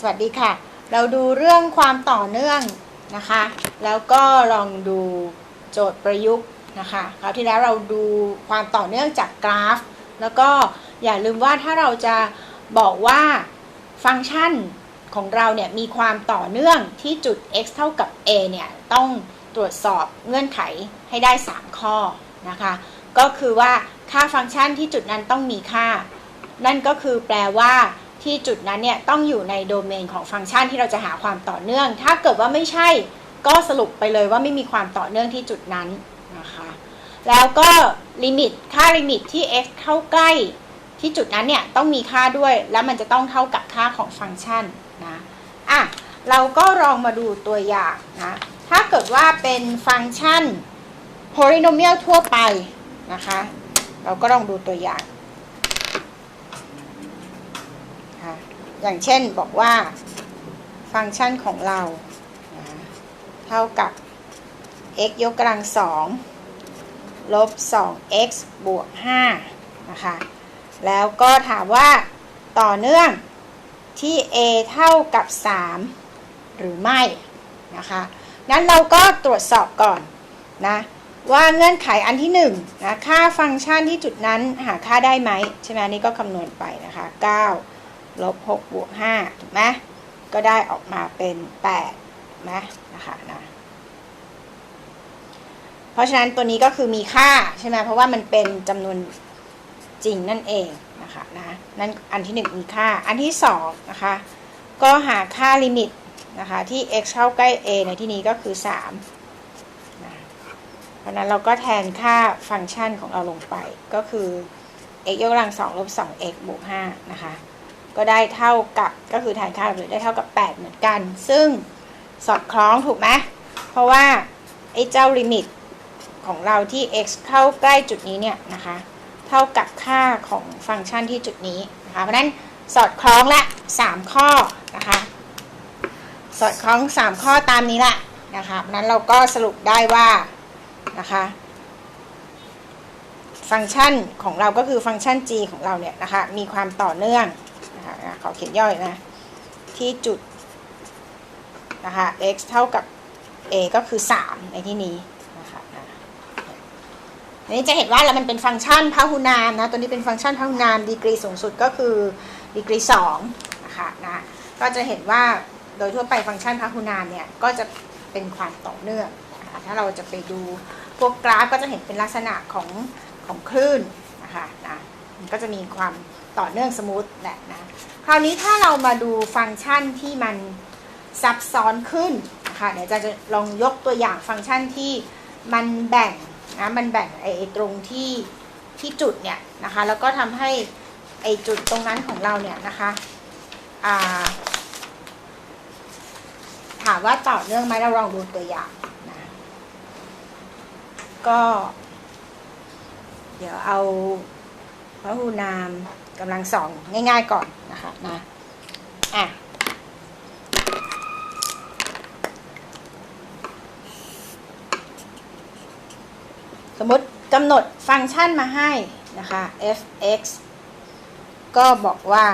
สวัสดีค่ะ เราดูเรื่องความต่อเนื่องนะคะ แล้วก็ลองดูโจทย์ประยุกต์นะคะคราวที่แล้วเราดูความต่อเนื่องจากกราฟ แล้วก็อย่าลืมว่าถ้าเราจะบอกว่าฟังก์ชันของเราเนี่ยมีความต่อเนื่องที่จุด x เท่ากับ a เนี่ยต้องตรวจสอบเงื่อนไขให้ได้ 3 ข้อนะคะ ก็คือว่าค่าฟังก์ชันที่จุดนั้นต้องมีค่า นั่นก็คือแปลว่า ที่จุดนั้นเนี่ยต้องอยู่ในโดเมนของฟังก์ชันที่เราจะหาความต่อเนื่อง ถ้าเกิดว่าไม่ใช่ก็สรุปไปเลยว่าไม่มีความต่อเนื่องที่จุดนั้นนะคะแล้วก็ลิมิตค่าลิมิตที่ x เข้าใกล้ที่จุดนั้นเนี่ยต้องมีค่าด้วยแล้วมันจะต้องเท่ากับค่าของฟังก์ชันนะอะเราก็ลองมาดูตัวอย่างนะถ้าเกิดว่าเป็นฟังก์ชัน polynomial ทั่วไปนะคะ เราก็ลองดูตัวอย่างค่ะ อย่างเช่นบอกว่าฟังก์ชันของเรา เท่ากับ x ยกกำลังสองลบ 2x บวก5นะคะ แล้วก็ถามว่าต่อเนื่องที่ a เท่ากับ 3 หรือไม่นะคะ นั้นเราก็ตรวจสอบก่อนนะว่าเงื่อนไขอันที่1นะค่าฟังก์ชันที่จุดนั้นหาค่าได้ไหมใช่ไหมนนี่ก็คำนวณไปนะคะ 9 ลบ6บวก5ถูกไหมก็ได้ออกมาเป็น8ถูกไหมนะคะนะเพราะฉะนั้นตัวนี้ก็คือมีค่าใช่ไหมเพราะว่ามันเป็นจำนวนจริงนั่นเองนะคะนะนั่นอันที่ 1 มีค่าอันที่2นะคะก็หาค่าลิมิตนะคะที่ x เข้าใกล้ a ในที่นี้ก็คือ3นะเพราะนั้นเราก็แทนค่าฟังก์ชันของเราลงไปก็คือ x ยกกำลัง2ลบ 2x บวก5นะคะ ก็ได้เท่ากับก็คือแทนค่าเราเลยได้เท่ากับ 8 เหมือนกัน ซึ่งสอดคล้องถูกไหมเพราะว่าไอ้เจ้าลิมิตของเราที่ x เข้าใกล้จุดนี้เนี่ยนะคะเท่ากับค่าของฟังก์ชันที่จุดนี้นะคะเพราะนั้นสอดคล้องละ 3 ข้อนะคะสอดคล้อง 3 ข้อตามนี้ละนะคะเพราะนั้นเราก็สรุปได้ว่านะคะฟังก์ชันของเราก็คือฟังก์ชัน g ของเราเนี่ยนะคะมีความต่อเนื่อง นะคะขอเขียนย่อยนะ ที่จุดนะคะ x เท่ากับ a ก็คือ 3 ในที่นี้นะคะนี้จะเห็นว่าแล้วมันเป็นฟังก์ชันพหุนามนะ ตัวนี้เป็นฟังก์ชันพหุนาม ดีกรีสูงสุดก็คือดีกรี2นะคะนะ ก็จะเห็นว่าโดยทั่วไปฟังก์ชันพหุนามเนี่ย ก็จะเป็นความต่อเนื่องนะคะถ้าเราจะไปดูพวกกราฟก็จะเห็นเป็นลักษณะของของคลื่นนะคะนะ ก็จะมีความ ต่อเนื่องสมูทแหละนะคราวนี้ถ้าเรามาดูฟังก์ชันที่มันซับซ้อนขึ้นนะคะเดี๋ยวจะจะลองยกตัวอย่างฟังก์ชันที่มันแบ่งนะมันแบ่งไอ้ตรงที่ที่จุดเนี่ยนะคะแล้วก็ทำให้ไอ้จุดตรงนั้นของเราเนี่ยนะคะอ่าถามว่าต่อเนื่องไหมเราลองดูตัวอย่างนะก็ เดี๋ยวเอาพระหูนาม กำลังสองง่าย ๆก่อนนะคะนะอะสมมติกำหนดฟังก์ชันมาให้นะคะ f(x) ก็บอกว่า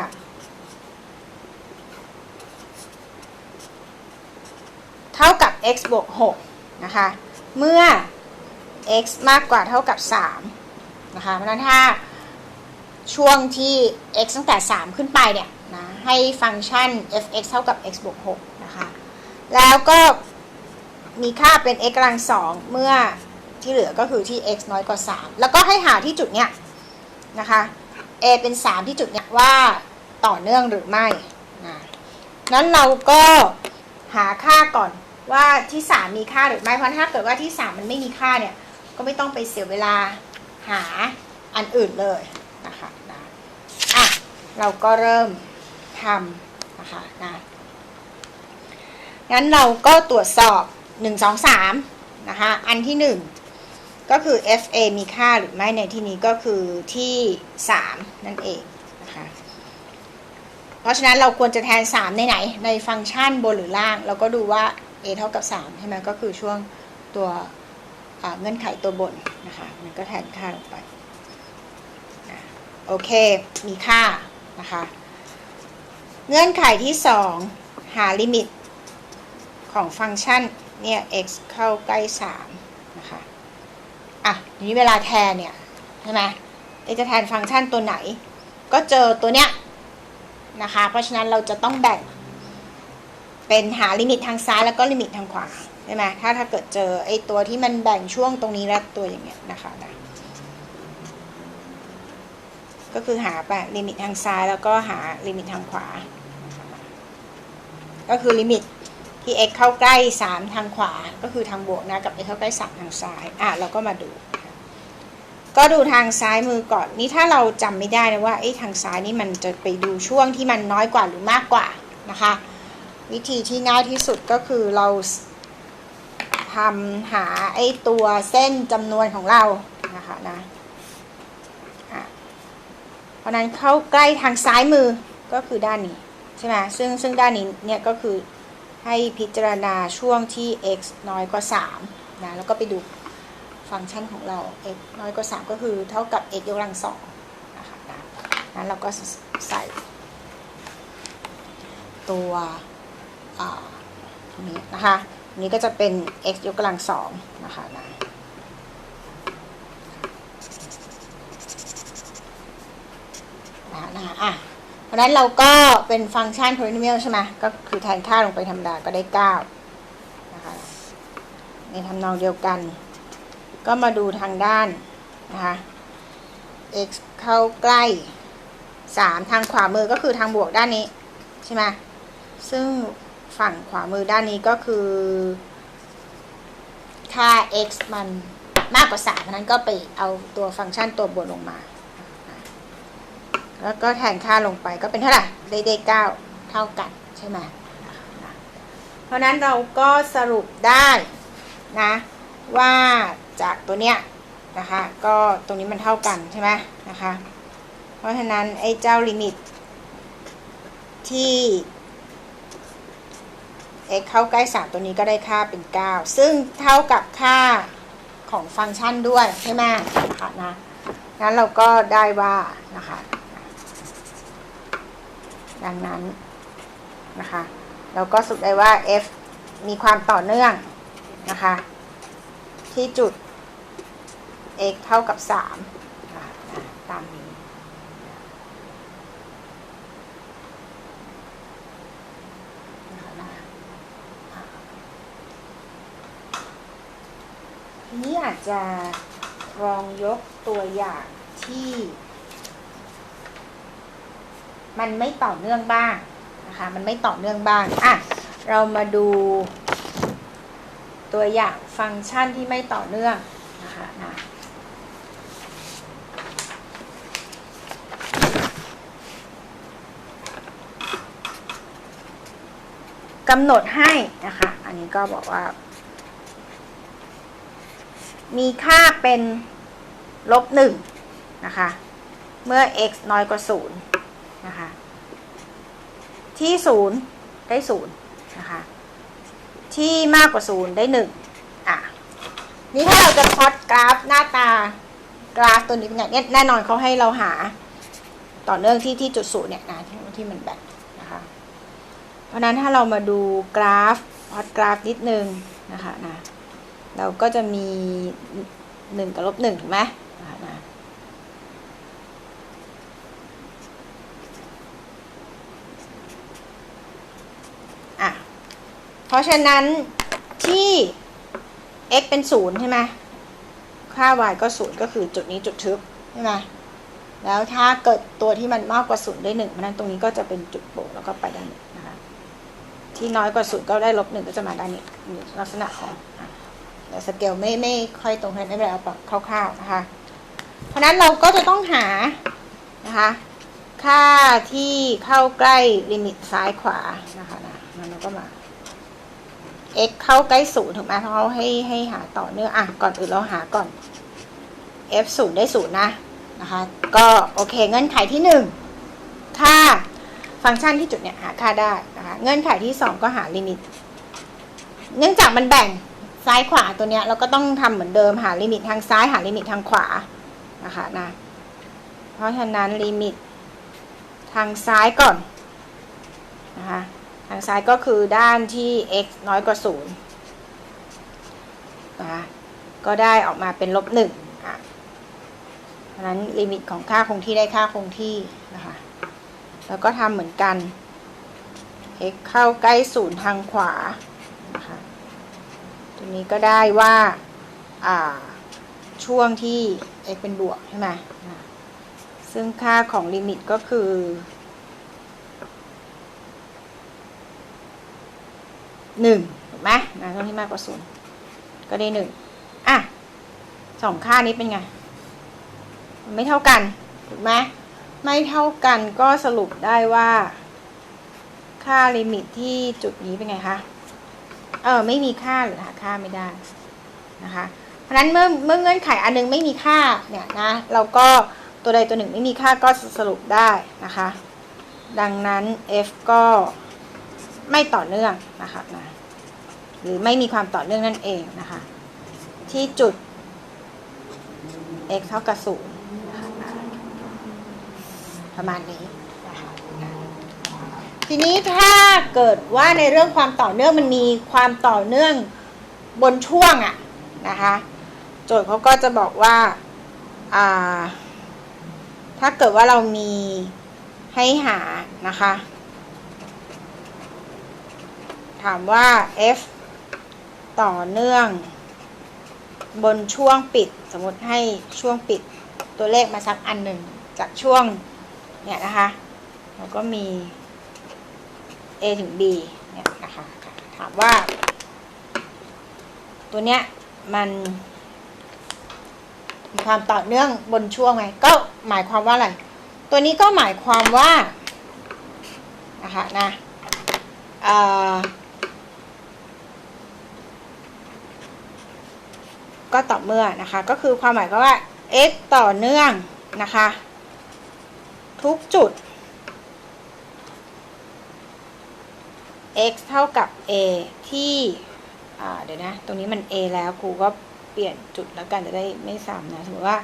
เท่ากับ x บวก6นะคะ เมื่อ x มากกว่าเท่ากับ3นะคะ เพราะฉะนั้นถ้า ช่วงที่ x ตั้งแต่ 3 ขึ้นไปเนี่ยนะให้ฟังก์ชัน f(x) เท่ากับ x บวก6นะคะ แล้วก็มีค่าเป็น x กำลัง2เมื่อที่เหลือก็คือที่ x น้อยกว่า 3 แล้วก็ให้หาที่จุดเนี้ยนะคะ a เป็น 3 ที่จุดเนี้ยว่าต่อเนื่องหรือไม่นะนั้นเราก็หาค่าก่อนว่าที่ 3 มีค่าหรือไม่ เพราะถ้าเกิดว่าที่ 3 มันไม่มีค่าเนี่ย ก็ไม่ต้องไปเสียเวลาหาอันอื่นเลย เราก็เริ่มทำนะคะนะงั้นเราก็ตรวจสอบ 1 2 3นะคะ อันที่ 1 ก็คือ fa มีค่าหรือไม่ในที่นี้ก็คือที่ 3 นั่นเองนะคะ เพราะฉะนั้นเราควรจะแทน 3 ในไหน ในฟังก์ชันบนหรือล่าง เราก็ดูว่า a เท่ากับ 3 ใช่ไหมก็คือช่วงตัวเงื่อนไขตัวบนนะคะ มันก็แทนค่าลงไป โอเค มีค่า นะคะ เงื่อนไขที่สองหาลิมิตของฟังก์ชันเนี่ย x เข้าใกล้ 3 นะคะ อะทีนี้เวลาแทนเนี่ยใช่ไหมเจะแทนฟังก์ชันตัวไหน ก็เจอตัวเนี้ยนะคะ เพราะฉะนั้นเราจะต้องแบ่ง เป็นหาลิมิตทางซ้ายแล้วก็ลิมิตทางขวาใช่ไหมถ้าถ้าเกิดเจอไอ้ตัวที่มันแบ่งช่วงตรงนี้และตัวอย่างเงี้ยนะคะนะ ก็คือหาไปลิมิตทางซ้ายแล้วก็หาลิมิตทางขวา ก็คือลิมิตที่ x เข้าใกล้ 3 ทางขวา ก็คือทางบวกนะกับ x เข้าใกล้ 3 ทางซ้าย อะเราก็มาดู ก็ดูทางซ้ายมือก่อนนี่ถ้าเราจำไม่ได้นะว่าไอ้ทางซ้ายนี่มันจะไปดูช่วงที่มันน้อยกว่าหรือมากกว่านะคะ วิธีที่ง่ายที่สุดก็คือเราทำหาไอ้ตัวเส้นจำนวนของเรานะคะนะ เพราะนั้นเข้าใกล้ทางซ้ายมือก็คือด้านนี้ใช่ไหมซึ่งซึ่งด้านนี้เนี่ยก็คือให้พิจารณาช่วงที่ x น้อยกว่า3นะแล้วก็ไปดูฟังก์ชันของเรา x น้อยกว่า 3 ก็คือเท่ากับ x ยกกำลังสองนะคะนะนั้นเราก็ใส่ตัวตรงนี้นะคะนนี้ก็จะเป็น x ยกกำลังสองนะคะนะ นะคะอะเพราะฉะนั้นเราก็เป็นฟังก์ชัน polynomial ใช่ไหมก็คือแทนค่าลงไปธรรมดาก็ได้9นะคะในทำนองเดียวกัน ก็มาดูทางด้านนะคะ x เข้าใกล้ 3 ทางขวามือก็คือทางบวกด้านนี้ใช่ไหมซึ่งฝั่งขวามือด้านนี้ก็คือ ค่า x มันมากกว่า3เพราะนั้นก็ไปเอาตัวฟังก์ชันตัวบวกลงมา แล้วก็แทนค่าลงไปก็เป็นเท่าไหร่ได้ได้9เท่ากันใช่ไหมเพราะนั้นเราก็สรุปได้นะว่าจากตัวเนี้ยนะคะก็ตรงนี้มันเท่ากันใช่ไหมนะคะเพราะฉะนั้นไอ้เจ้าลิมิตที่ x เข้าใกล้3ตัวนี้ก็ได้ค่าเป็น 9 ซึ่งเท่ากับค่าของฟังก์ชันด้วยใช่ไหมนะคะนะนั้นเราก็ได้ว่านะคะ ดังนั้นนะคะ เราก็สรุปได้ว่า f มีความต่อเนื่องนะคะ ที่จุด x เท่ากับ3นะตามนี้ทีนี้อาจจะลองยกตัวอย่างที่ มันไม่ต่อเนื่องบ้างนะคะมันไม่ต่อเนื่องบ้างอะเรามาดู ตัวอย่างฟังก์ชันที่ไม่ต่อเนื่องนะคะนะกำหนดให้นะคะ อันนี้ก็บอกว่า มีค่าเป็นลบหนึ่งนะคะ เมื่อ x น้อยกว่าศูนย์ นะคะ ที่ศูนย์ได้ศูนย์นะคะ ที่มากกว่าศูนย์ได้หนึ่งอะ นี่ถ้าเราจะพอตกราฟหน้าตากราฟตัวนี้เป็นไงเนี่ยแน่นอนเขาให้เราหาต่อเนื่องที่ที่จุดศูนย์เนี่ยนะที่ที่มันแบ่งนะคะ เพราะนั้นถ้าเรามาดูกราฟพอตกราฟนิดนึงนะคะนะเราก็จะมีหนึ่งกับลบหนึ่งถูกไหมนะอะ เพ ราะฉะนั้นที่ x เป็นศูนย์ใช่ไหมค่า y ก็ศูนย์ก็คือจุดนี้จุดทึบใช่ไหมแล้วถ้าเกิดตัวที่มันมากกว่าศูนย์ได้หนึ่งเพราะนั้นตรงนี้ก็จะเป็นจุดโบกแล้วก็ไปด้านนี้นะคะที่น้อยกว่าศูนย์ก็ได้ลบหนึ่งก็จะมาด้านนี้ลักษณะของแต่สเกลไม่ไม่ค่อยตรงกันไม่เป็นไรเอาแบบคร่าวๆนะคะ เพราะนั้นเราก็จะต้องหานะคะค่าที่เข้าใกล้ลิมิตซ้ายขวานะคะนะแล้วเราก็มา x เข้าใกล้ศูนย์ถูกไหมเราเขาให้ให้หาต่อเนื่องอะก่อนอื่นเราหาก่อน f ศูนย์ได้ศูนย์นะนะคะ ก็โอเคเงื่อนไขที่หนึ่งค่าฟังก์ชันที่จุดเนี่ยหาค่าได้นะคะเงื่อนไขที่สองก็หาลิมิต เนื่องจากมันแบ่งซ้ายขวาตัวเนี้ยเราก็ต้องทำเหมือนเดิมหาลิมิตทางซ้ายหาลิมิตทางขวานะคะนะเพราะฉะนั้นลิมิตทางซ้ายก่อนนะคะ ทางซ้ายก็คือด้านที่ x น้อยกว่า0นะคะก็ได้ออกมาเป็นลบหนึ่งอะเพราะนั้นลิมิตของค่าคงที่ได้ค่าคงที่นะคะแล้วก็ทำเหมือนกัน x เข้าใกล้ศูนย์ทางขวานะคะตัวนี้ก็ได้ว่าอ่าช่วงที่ x เป็นบวกใช่ไหมซึ่งค่าของลิมิตก็คือ หนึ่งถูกไหมนะช่วงที่มากกว่าศูนย์ก็ได้หนึ่งอะสองค่านี้เป็นไง ไม่เท่ากันถูกไหมไม่เท่ากันก็สรุปได้ว่า ค่าลิมิตที่จุดนี้เป็นไงคะเออไม่มีค่าหรือหาค่าไม่ได้นะคะ เพราะฉะนั้นเมื่อเมื่อเงื่อนไขอันนึงไม่มีค่าเนี่ยนะเราก็ตัวใดตัวหนึ่งไม่มีค่าก็สรุปได้นะคะ ดังนั้น f ก็ ไม่ต่อเนื่องนะคะนะหรือไม่มีความต่อเนื่องนั่นเองนะคะ ที่จุด x เท่ากับศูนย์ประมาณนี้นะคะนะทีนี้ถ้าเกิดว่าในเรื่องความต่อเนื่องมันมีความต่อเนื่องบนช่วงอะนะคะโจทย์เขาก็จะบอกว่าอ่าถ้าเกิดว่าเรามีให้หานะคะ ถามว่า f ต่อเนื่อง บนช่วงปิด สมมติให้ช่วงปิดตัวเลขมาสักอันหนึ่งจากช่วง เนี่ยนะคะแล้วก็มี a ถึง b เนี่ยนะคะถามว่า ตัวเนี้ยมันมีความต่อเนื่องบนช่วงไง ก็หมายความว่าอะไร ตัวนี้ก็หมายความว่า นะคะนะเอ่อ ก็ต่อเมื่อนะคะ ก็คือความหมายก็ว่า x ต่อเนื่องนะคะ ทุกจุด x เท่ากับ a ที่เดี๋ยวนะ ตรงนี้มัน a แล้วครูก็เปลี่ยนจุดแล้วกันจะได้ไม่ซ้ำนะ สมมติว่า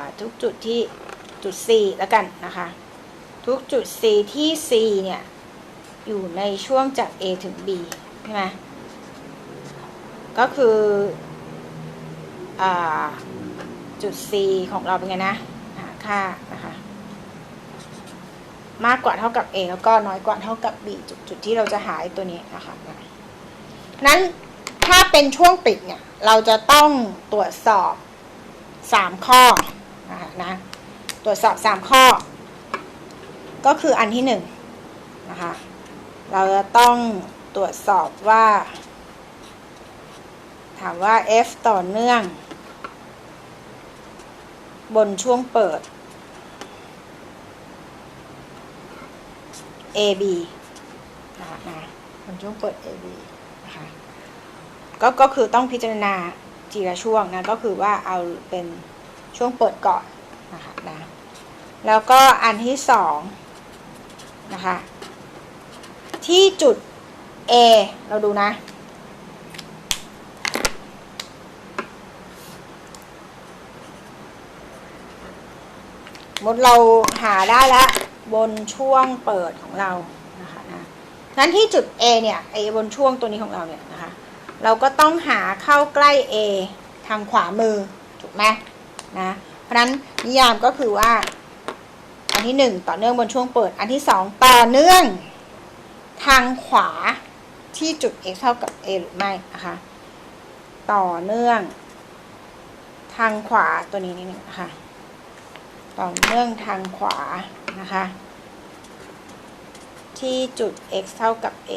าทุกจุดที่จุด c แล้วกันนะคะ ทุกจุด c ที่ c เนี่ย อยู่ในช่วงจาก a ถึง b ใช่ไหมก็คือ จุด c ของเราเป็นไงนะหาค่านะคะ มากกว่าเท่ากับ a แล้วก็น้อยกว่าเท่ากับ b จุดจุดที่เราจะหาตัวนี้นะคะนั้นถ้าเป็นช่วงปิดเนี่ย เราจะต้องตรวจสอบ 3 ข้อนะคะนะตรวจสอบ 3 ข้อ ก็คืออันที่1นะคะเราจะต้องตรวจสอบว่า ถามว่า f ต่อเนื่อง บนช่วงเปิด AB นะคะนะบนช่วงเปิด AB นะคะก็ก็คือต้องพิจารณาทีละช่วงนะก็คือว่าเอาเป็นช่วงเปิดก่อนนะคะนะแล้วก็อันที่สองนะคะที่จุด A เราดูนะ มดเราหาได้แล้วบนช่วงเปิดของเรานะคะนะนั้นที่จุด A เนี่ยไอ้บนช่วงตัวนี้ของเราเนี่ยนะคะเราก็ต้องหาเข้าใกล้ A ทางขวามือถูกไหมนะเพราะฉะนั้นนิยามก็คือว่า อันที่หนึ่งต่อเนื่องบนช่วงเปิด อันที่สองต่อเนื่องทางขวาที่จุด x เท่ากับ a หรือไม่นะคะต่อเนื่อง ทางขวาตัวนี้นิดนึงนะคะ ต่อเนื่องทางขวานะคะ ที่จุด x เท่ากับ a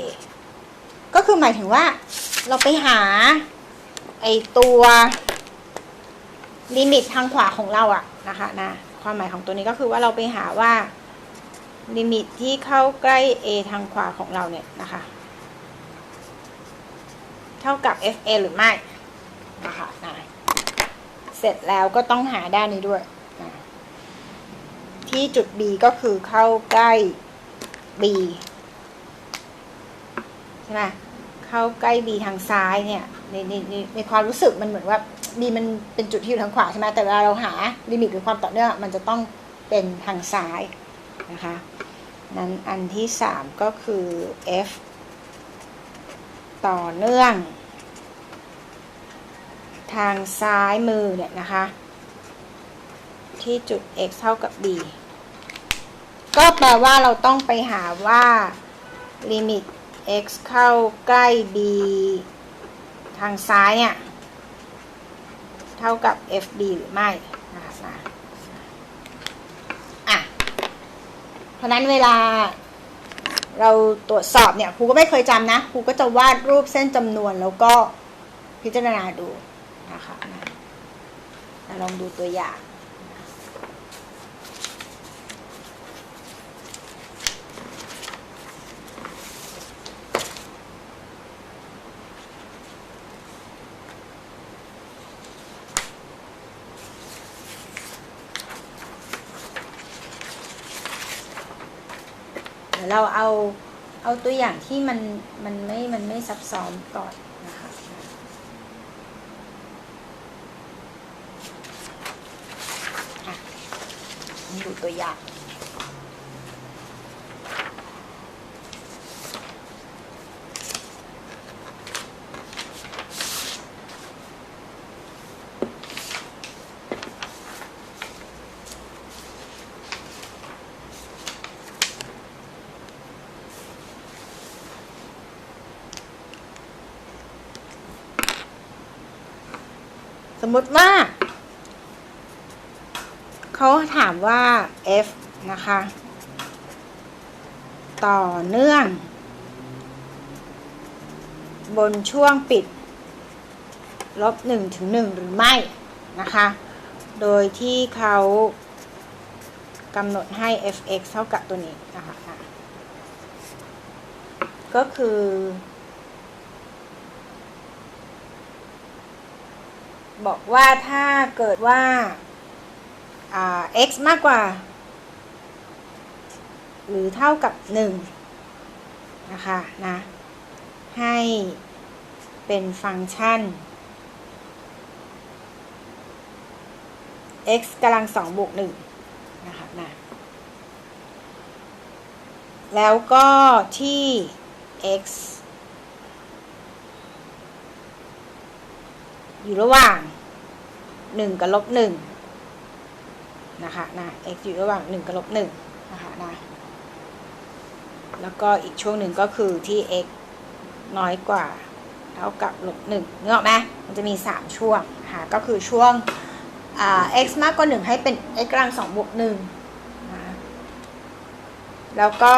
ก็คือหมายถึงว่าเราไปหาไอตัวลิมิตทางขวาของเราอะนะคะนะความหมายของตัวนี้ก็คือว่าเราไปหาว่าลิมิตที่เข้าใกล้ a ทางขวาของเราเนี่ยนะคะ เท่ากับ fa หรือไม่นะคะนะเสร็จแล้วก็ต้องหาด้านนี้ด้วย ที่จุด b ก็คือเข้าใกล้ b ใช่ไหมเข้าใกล้ b ทางซ้ายเนี่ยในในในในความรู้สึกมันเหมือนว่า b มันเป็นจุดที่อยู่ทางขวาใช่ไหมแต่เวลาเราหาลิมิตหรือความต่อเนื่องมันจะต้องเป็นทางซ้ายนะคะนั้นอันที่สามก็คือ f ต่อเนื่อง ทางซ้ายมือเนี่ยนะคะ ที่จุด x เท่ากับ b ก็แปลว่าเราต้องไปหาว่าลิมิต x เข้าใกล้ b ทางซ้ายเนี่ย เท่ากับ fb หรือไม่นะคะอะเพราะนั้นเวลาเราตรวจสอบเนี่ยครูก็ไม่เคยจำนะครูก็จะวาดรูปเส้นจำนวนแล้วก็พิจารณาดูนะคะนะลองดูตัวอย่าง เราเอาเอาตัวอย่างที่มันมันไม่มันไม่ซับซ้อนก่อนนะคะอะดูตัวอย่าง มมติว่า เขาถามว่า f นะคะ ต่อเนื่อง บนช่วงปิด ลบ1ถึง1หรือไม่นะคะ โดยที่เขากำหนดให้ f(x) เท่ากับตัวนี้นะคะ ก็คือ บอกว่าถ้าเกิดว่า x มากกว่า หรือเท่ากับ 1 นะคะนะ ให้เป็นฟังก์ชัน x กำลัง2บวก1นะคะนะ แล้วก็ที่ x อยู่ระหว่าง 1 กับลบ1นะคะนะ x อยู่ระหว่าง 1 กับลบ1นะคะนะแล้วก็อีกช่วงหนึ่งก็คือที่ x น้อยกว่าเท่ากับลบ1นึกออกไหมมันจะมี 3 ช่วงนะคะก็คือช่วง x มากกว่า 1 ให้เป็น x กำลัง2บวก1นะแล้วก็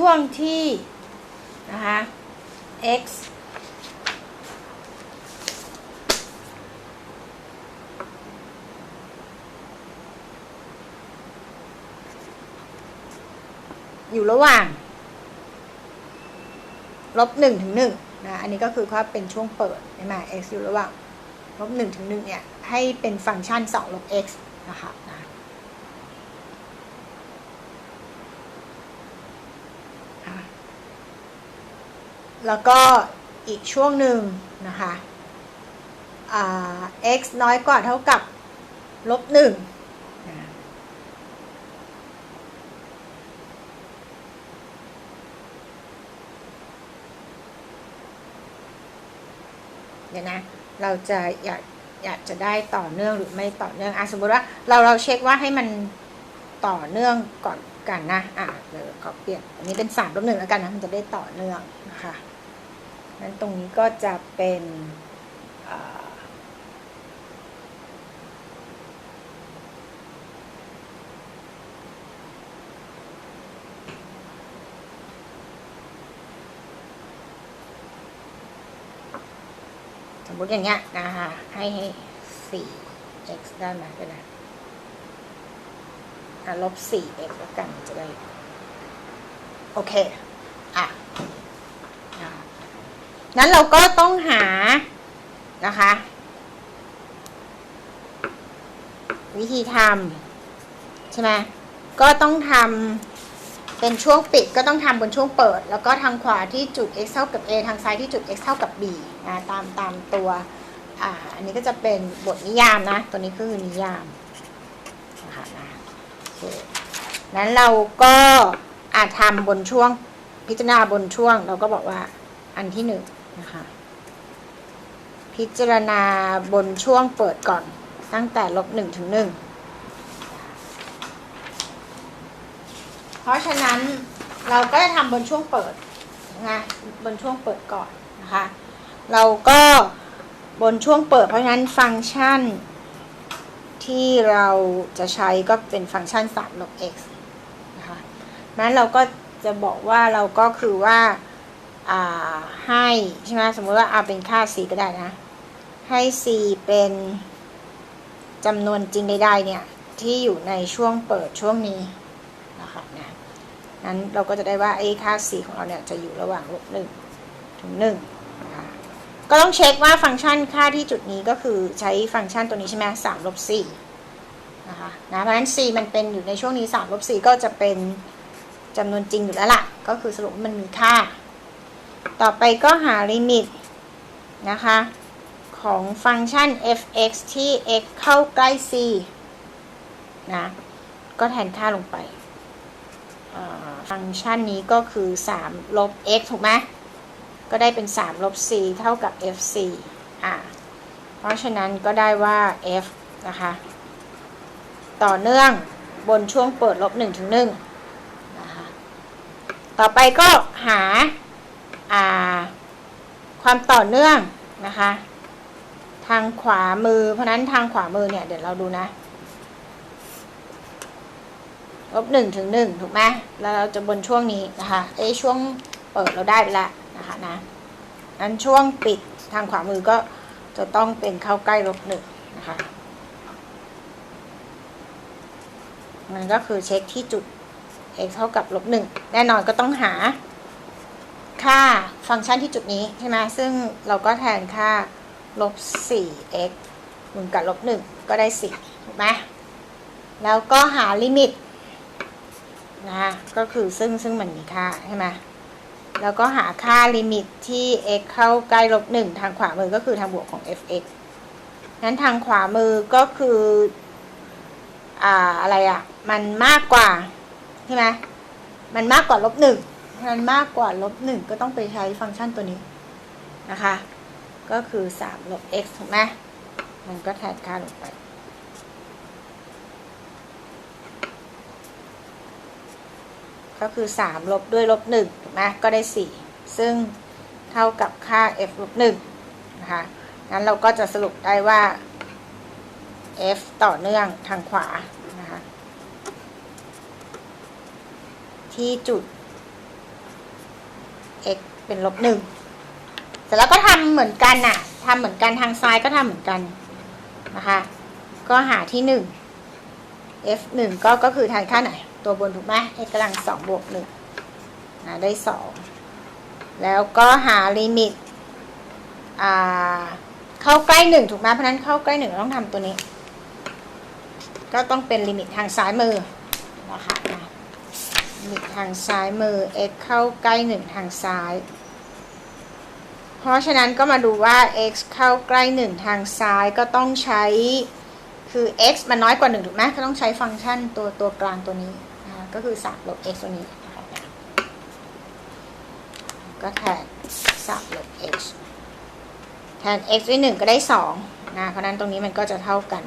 ช่วงที่ นะคะ x อยู่ระหว่างลบหนึ่งถึงหนึ่งนะ อันนี้ก็คือว่าเป็นช่วงเปิดใช่ไหม x อยู่ระหว่างลบหนึ่งถึงหนึ่งเนี่ย ให้เป็นฟังก์ชันสองลบ x นะคะนะ แล้วก็อีกช่วงหนึ่งนะคะ x น้อยกว่าเท่ากับลบหนึ่งเดี๋ยวนะ เราจะอยากอยากจะได้ต่อเนื่องหรือไม่ต่อเนื่องอะสมมติว่าเราเราเช็คว่าให้มันต่อเนื่องก่อนกันนะ อะเดี๋ยวขอเปลี่ยน อันนี้เป็นสามลบหนึ่งแล้วกันนะ มันจะได้ต่อเนื่องนะคะ นั้นตรงนี้ก็จะเป็นสมมติอย่างเงี้ยนะคะให้ให้สี่ x ได้ไหมเป็นไงอะลบสี่ x แล้วกันจะได้ โอเค อะ นั้นเราก็ต้องหานะคะ วิธีทำใช่ไหมก็ต้องทำเป็นช่วงปิดก็ต้องทำบนช่วงเปิด แล้วก็ทางขวาที่จุด x เท่ากับ a ทางซ้ายที่จุด x เท่ากับ b นะตามตามตัวอ่าอันนี้ก็จะเป็นบทนิยามนะ ตัวนี้คือนิยามนะคะนะโอเคนั้นเราก็อาจทำบนช่วงพิจารณาบนช่วงเราก็บอกว่าอันที่หนึ่ง นะคะ พิจารณาบนช่วงเปิดก่อนตั้งแต่ลบหนึ่งถึงหนึ่งเพราะฉะนั้นเราก็จะทำบนช่วงเปิดนะบนช่วงเปิดก่อนนะคะ เราก็บนช่วงเปิดเพราะฉะนั้นฟังก์ชัน ที่เราจะใช้ก็เป็นฟังก์ชัน3ลบ x นะคะนั้นเราก็จะบอกว่าเราก็คือว่าอ่า ให้ใช่ไหมสมมติว่าเอาเป็นค่า c ก็ได้นะ ให้ c เป็นจำนวนจริงใดๆเนี่ย ที่อยู่ในช่วงเปิดช่วงนี้นะคะนะนั้นเราก็จะได้ว่าไอ้ค่า c ของเราเนี่ยจะอยู่ระหว่างลบหนึ่งถึงหนึ่งนะคะก็ต้องเช็คว่าฟังก์ชันค่าที่จุดนี้ก็คือใช้ฟังก์ชันตัวนี้ใช่ไหมสามลบสี่นะคะนะเพราะฉะนั้น c มันเป็นอยู่ในช่วงนี้สามลบสี่ก็จะเป็นจำนวนจริงอยู่แล้วล่ะ ก็คือสรุปมันมีค่า ต่อไปก็หาลิมิตนะคะ ของฟังก์ชัน f(x) ที่ x เข้าใกล้ c นะ ก็แทนค่าลงไป ฟังก์ชันนี้ก็คือ3ลบ x ถูกไหมก็ได้เป็น3ลบ c เท่ากับ fc อ่าเพราะฉะนั้นก็ได้ว่า f นะคะ ต่อเนื่องบนช่วงเปิดลบ1ถึง1นะคะ ต่อไปก็หาอ่า ความต่อเนื่องนะคะ ทางขวามือ เพราะนั้นทางขวามือเนี่ย เดี๋ยวเราดูนะลบหนึ่งถึงหนึ่งถูกไหมแล้วเราจะบนช่วงนี้นะคะไอ้ช่วงเปิดเราได้ไปล้วนะคะนะนั้นช่วงปิดทางขวามือก็จะต้องเป็นเข้าใกล้ลบหนึ่งนะคะมันก็คือเช็คที่จุด x เท่ากับลบหนึ่งแน่นอนก็ต้องหา ค่าฟังก์ชันที่จุดนี้ใช่ไหมซึ่งเราก็แทนค่าลบ 4x เหมือนกับลบ 1 ก็ได้4ถูกไหมแล้วก็หาลิมิตนะก็คือซึ่งซึ่งมันมีค่าใช่ไหมแล้วก็หาค่าลิมิตที่ x เข้าใกล้ลบ 1 ทางขวามือก็คือทางบวกของ fx นั้นทางขวามือก็คืออ่าอะไรอะ่ะ มันมากกว่าใช่ไหมมันมากกว่าลบ หนึ่งมันมากกว่าลบหนึ่งก็ต้องไปใช้ฟังก์ชันตัวนี้นะคะ ก็คือ3ลบ x ถูกไหมมันก็แทนค่าลงไปก็คือ 3 ลบด้วยลบ1ถูกไหมก็ได้ 4 ซึ่งเท่ากับค่า f ลบ1นะคะ งั้นเราก็จะสรุปได้ว่า f ต่อเนื่องทางขวา นะคะ ที่จุด เป็นลบ1เสร็จแล้วก็ทำเหมือนกันน่ะทำเหมือนกันทางซ้ายก็ทำเหมือนกันนะคะ ก็หาที่หนึ่ง f หนึ่งก็ก็คือทานค่าไหน ตัวบนถูกไหม x กำลังสองบวกหนึ่งนะได้สองแล้วก็หาลิมิตอ่าเข้าใกล้หนึ่งถูกไหมเพราะนั้นเข้าใกล้หนึ่งต้องทำตัวนี้ ก็ต้องเป็นลิมิตทางซ้ายมือนะคะลิมิตทางซ้ายมือ x เข้าใกล้หนึ่งทางซ้าย เพราะฉะนั้นก็มาดูว่า x เข้าใกล้ 1 ทางซ้ายก็ต้องใช้คือ x มันน้อยกว่า 1 ถูกไหมก็ต้องใช้ฟังก์ชันตัวตัวกลางตัวนี้นะคะก็คือ3ลบ x ตัวนี้นะคะก็แทน3ลบ x แทน x ด้วย1ก็ได้2นะเพราะนั้นตรงนี้มันก็จะเท่ากัน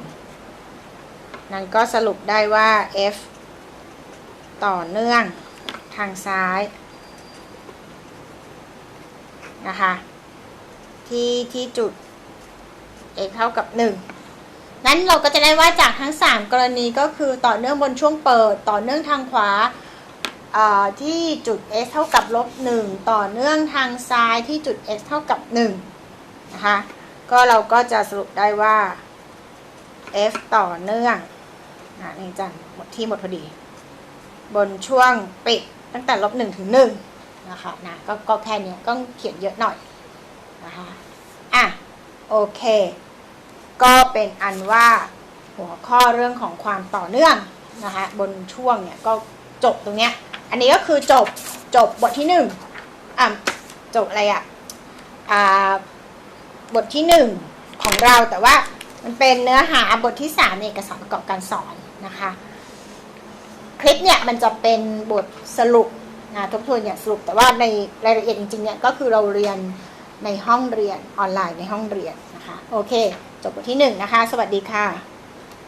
นั้นก็สรุปได้ว่า f ต่อเนื่องทางซ้ายนะคะ ที่ที่จุด x เท่ากับ 1 นั้นเราก็จะได้ว่าจากทั้ง 3 กรณีก็คือต่อเนื่องบนช่วงเปิด ต่อเนื่องทางขวาที่จุด x เท่ากับลบ1ต่อเนื่องทางซ้ายที่จุด x เท่ากับ1นะคะ ก็เราก็จะสรุปได้ว่า f ต่อเนื่องนะนี่จันหมดที่หมดพอดี บนช่วงปิดตั้งแต่ลบ1ถึง1นะคะนะกก็แค่นี้ก็เขียนเยอะหน่อย นะคะอะโอเค ก็เป็นอันว่าหัวข้อเรื่องของความต่อเนื่องนะคะบนช่วงเนี่ยก็จบตรงเนี้ย อันนี้ก็คือจบจบบทที่หนึ่งอะจบอะไรอะอ่าบทที่หนึ่งของเราแต่ว่ามันเป็นเนื้อหาบทที่สามในเอกสารประกอบการสอนนะคะ คลิปเนี่ยมันจะเป็นบทสรุปนะทบทวนอย่างสรุปแต่ว่าในรายละเอียดจริงๆเนี่ยก็คือเราเรียน ในห้องเรียนออนไลน์ในห้องเรียนนะคะ โอเค จบบทที่หนึ่งนะคะ สวัสดีค่ะ